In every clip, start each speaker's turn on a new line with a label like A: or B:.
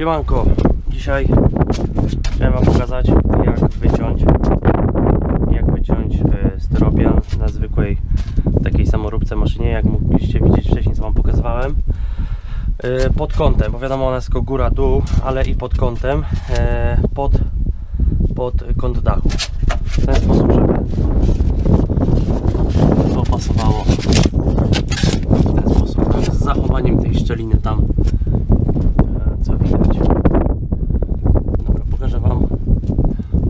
A: Siemanko, dzisiaj chciałem Wam pokazać jak wyciąć jak wyciąć e, styropian na zwykłej takiej samoróbce maszynie. Jak mogliście widzieć wcześniej co Wam pokazywałem. E, pod kątem, bo wiadomo ona jest tylko góra dół, ale i pod kątem e, pod, pod kąt dachu. W ten sposób, żeby to pasowało. W ten sposób z zachowaniem tej szczeliny tam e, co widać dobra, pokażę Wam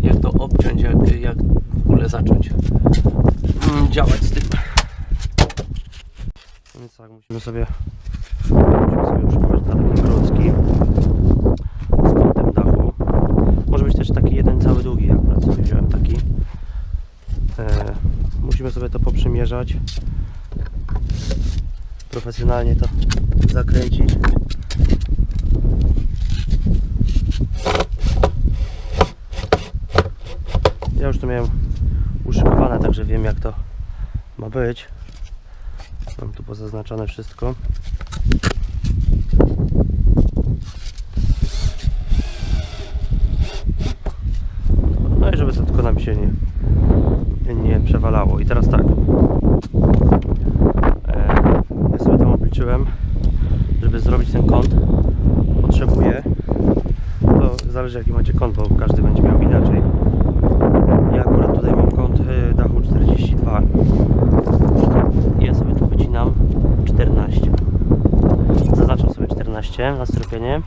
A: jak to obciąć, jak, jak w ogóle zacząć mm, działać z tym. Więc tak, musimy sobie musimy sobie uszykować na taki klocki. Z kątem dachu. Może być też taki jeden cały długi, ja akurat sobie wziąłem taki. E, musimy sobie to poprzymierzać. Profesjonalnie to zakręcić. Ja już to miałem uszykowane, także wiem jak to ma być. Mam tu pozaznaczone wszystko. No i żeby to tylko nam się nie, nie przewalało. I teraz tak. E, ja sobie tam obliczyłem. Żeby zrobić ten kąt potrzebuję. To zależy jaki macie kąt, bo każdy będzie miał inaczej ja akurat tutaj mam kąt y, dachu 42 i ja sobie tu wycinam 14 zaznaczam sobie 14 na stropienie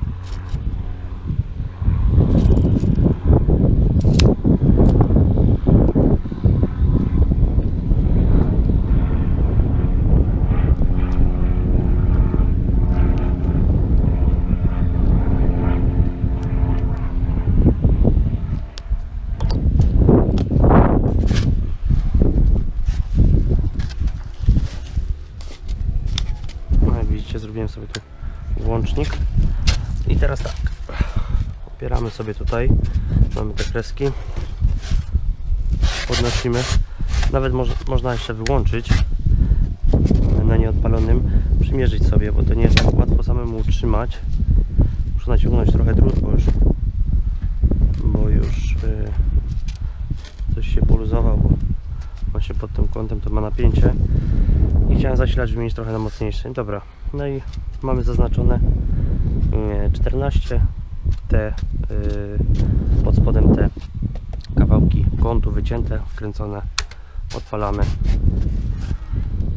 A: No jak widzicie zrobiłem sobie tu włącznik. I teraz tak. Opieramy sobie tutaj. Mamy te kreski. Podnosimy. Nawet moż, można jeszcze wyłączyć na nieodpalonym przymierzyć sobie, bo to nie jest tak łatwo samemu utrzymać. Muszę naciągnąć trochę drut, bo już bo już y, coś się poluzował, bo właśnie pod tym kątem to ma napięcie i chciałem zasilacz wymienić trochę na mocniejszy. Dobra, no i mamy zaznaczone mm, 14 te y, pod spodem te kawałki kątu wycięte, wkręcone, odpalamy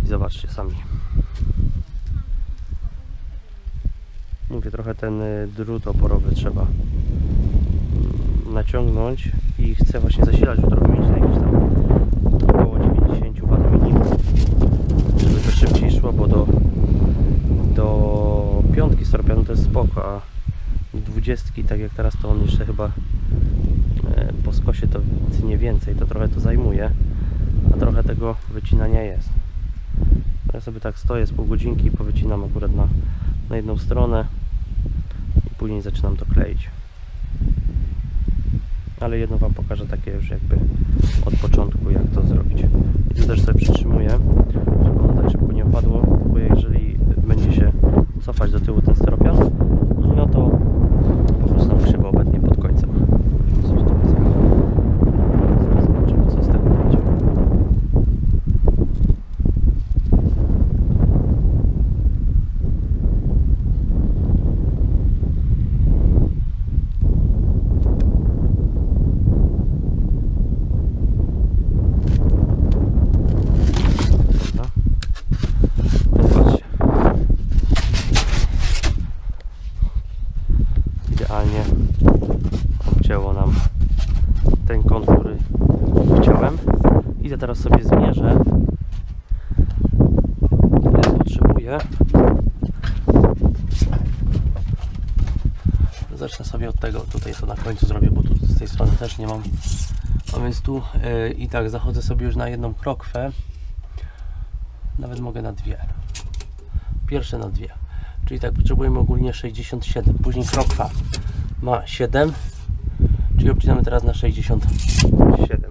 A: i zobaczcie sami. Mówię, trochę ten y, drut oporowy trzeba mm, naciągnąć i chcę właśnie zasilacz trochę mieć na jakieś tam około 90 W minimum żeby to szybciej szło, bo do, do piątki skorpionu to jest spoko, a dwudziestki, tak jak teraz, to on jeszcze chyba e, po skosie to nie więcej, to trochę to zajmuje, a trochę tego wycinania jest. Ja sobie tak stoję z pół godzinki powycinam akurat na, na jedną stronę i później zaczynam to kleić. Ale jedno Wam pokażę takie już jakby od początku jak to zrobić. I tu też sobie przytrzymuję, żeby ono tak szybko nie opadło, bo jeżeli będzie się cofać do tyłu ten styropian, no to po prostu nam krzywo obetnie pod końcem. Coś tu jest. Zaraz zobaczymy co z tego będzie. Dobra. No Zobaczcie. Idealnie obcięło nam ten kąt, który chciałem. Idę teraz sobie zmierzę ile potrzebuję. Zacznę sobie od tego, tutaj to na końcu zrobię, bo tu z tej strony też nie mam. A więc tu yy, i tak zachodzę sobie już na jedną krokwę. Nawet mogę na dwie. Pierwsze na dwie. Czyli tak potrzebujemy ogólnie 67. Później krokwa ma 7. Czyli obcinamy teraz na 67.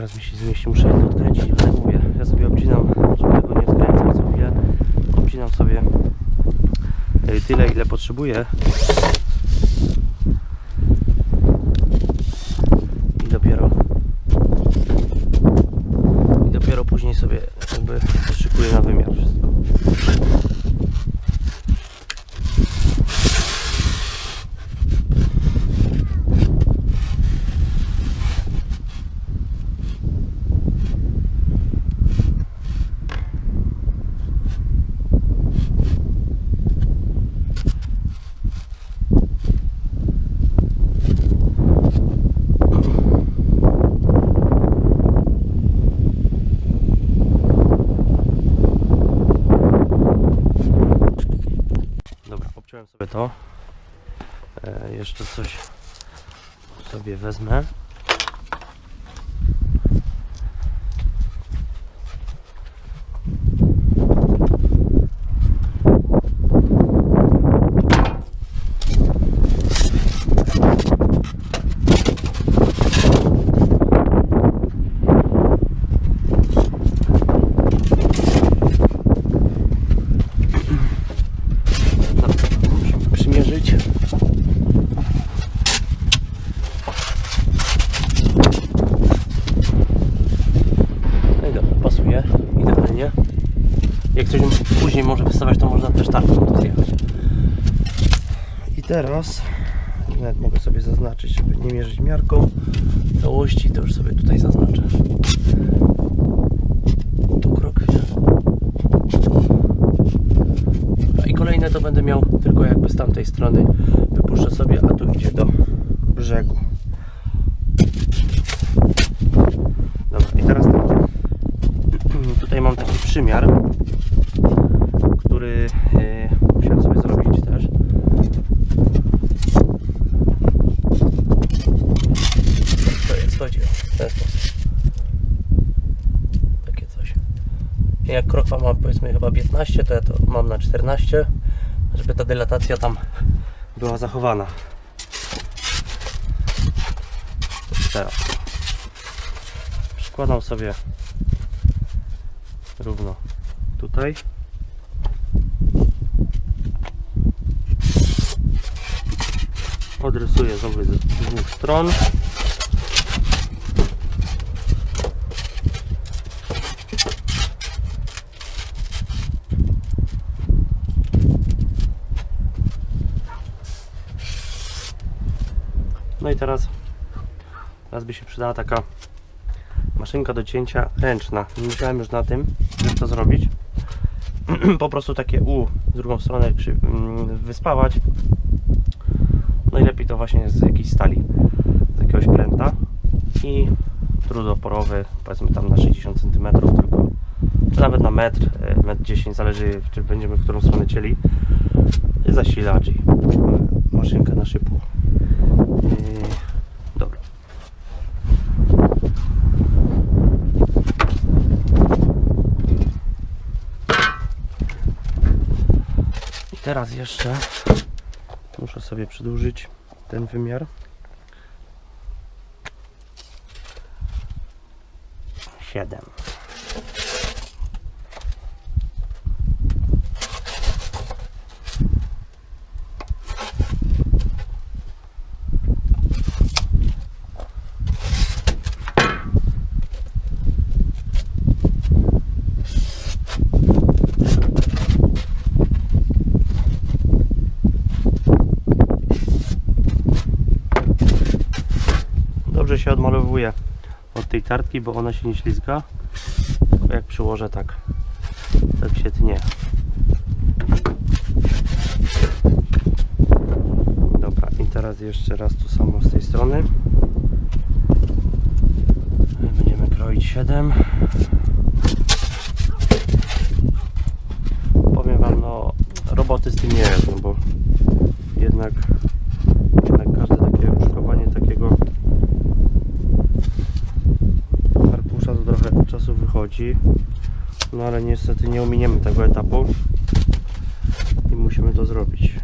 A: teraz mi się zmieści, muszę jedno odkręcić, ale mówię, ja sobie obcinam, żeby tego nie odkręcać co chwilę, obcinam sobie e, tyle ile potrzebuję i dopiero i dopiero później sobie jakby szykuję na wymiar wszystko. Dobra, obciąłem sobie to. E, jeszcze coś sobie wezmę. Musimy przymierzyć. No i dobra, pasuje idealnie. Jak coś później może wystawiać, to można też tarczą to zjechać. I teraz nawet mogę sobie zaznaczyć, żeby nie mierzyć miarką całości, to już sobie tutaj zaznaczę. Tu krok. I kolejne to będę miał tylko jakby z tamtej strony wypuszczę sobie, a tu idzie do brzegu. Dobra, i teraz tak. Tutaj mam taki przymiar, który e, musiałem sobie zrobić też. To jest, chodzi o ten sposób. Takie coś. Krochwa ma powiedzmy chyba 15, to ja to mam na 14, żeby ta dylatacja tam była zachowana. Teraz przykładam sobie równo tutaj. Odrysuję z obydwu stron. No i teraz, teraz by się przydała taka maszynka do cięcia ręczna. Nie myślałem już na tym, żeby to zrobić. po prostu takie U z drugą stronę mm, wyspawać. Najlepiej to właśnie z jakiejś stali, z jakiegoś pręta i drut oporowy, powiedzmy tam na 60 cm tylko, czy nawet na metr, e, metr 10, zależy czy będziemy w którą stronę cieli. Zasilacz i maszynka na szybko. Yy, Dobra. I teraz jeszcze muszę sobie przedłużyć ten wymiar. Siedem. Odmalowuje od tej kartki, bo ona się nie ślizga. Jak przyłożę tak, tak się tnie. Dobra, i teraz jeszcze raz to samo z tej strony. Będziemy kroić 7. Powiem Wam, no roboty z tym nie jest, no bo jednak, jednak każde takie uszkowanie takiego arkusza to trochę czasu wychodzi. No niestety nie ominiemy tego etapu i musimy to zrobić.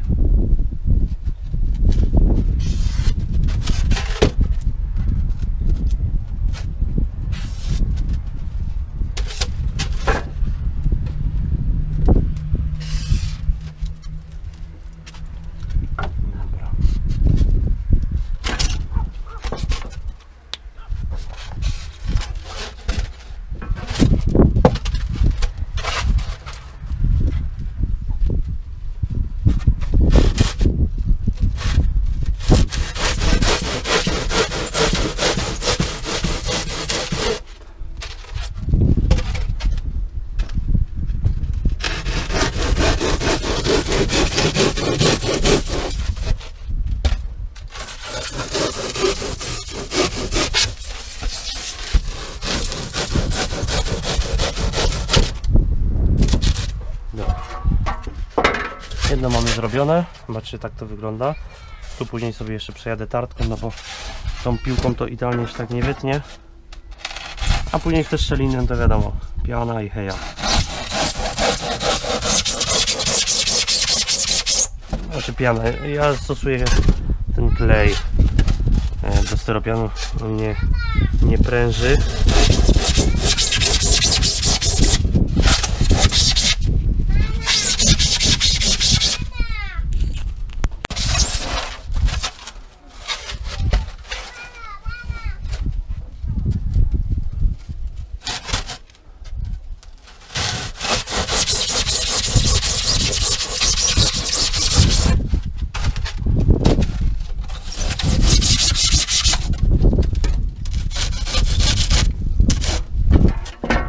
A: Jedno mamy zrobione, zobaczcie tak to wygląda. Tu później sobie jeszcze przejadę tartką, no bo tą piłką to idealnie się tak nie wytnie. A później też szczelinem to wiadomo, piana i heja. Znaczy pianę, ja stosuję ten klej e, do styropianu, on nie, nie pręży.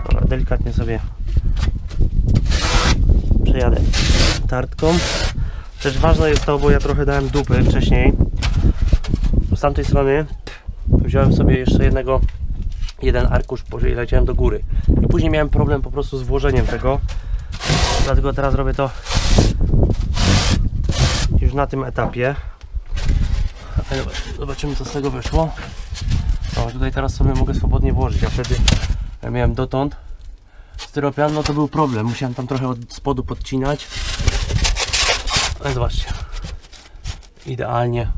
A: Dobra, delikatnie sobie przejadę tartką. Też ważne jest to, bo ja trochę dałem dupy wcześniej. Z tamtej strony wziąłem sobie jeszcze jednego, jeden arkusz i leciałem do góry. I później miałem problem po prostu z włożeniem tego. Dlatego teraz robię to już na tym etapie. Zobaczymy co z tego wyszło. O, tutaj teraz sobie mogę swobodnie włożyć, a wtedy ja miałem dotąd styropian, no to był problem. Musiałem tam trochę od spodu podcinać. Ale zobaczcie. Idealnie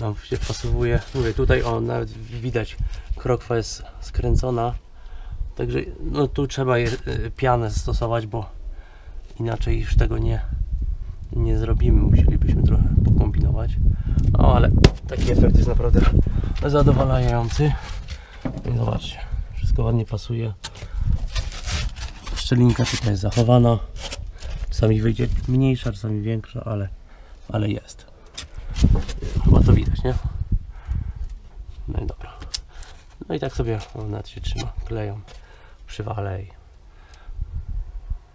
A: nam się wpasowuje. Mówię, tutaj o, nawet widać krokwa jest skręcona. Także no tu trzeba je, y, pianę stosować, bo inaczej już tego nie, nie zrobimy. Musielibyśmy trochę pokombinować. No ale taki efekt jest naprawdę zadowalający. I zobaczcie, wszystko ładnie pasuje. Szczelinka tutaj jest zachowana. Czasami wyjdzie mniejsza, czasami większa, ale, ale jest. Chyba to widać, nie? No i dobra. No i tak sobie o, nawet się trzyma. Kleją, przywalę i...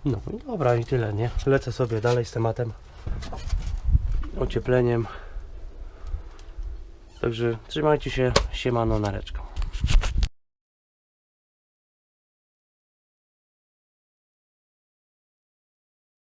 A: No i dobra i tyle, nie? Lecę sobie dalej z tematem. Ociepleniem. Także trzymajcie się, siemano, nareczką.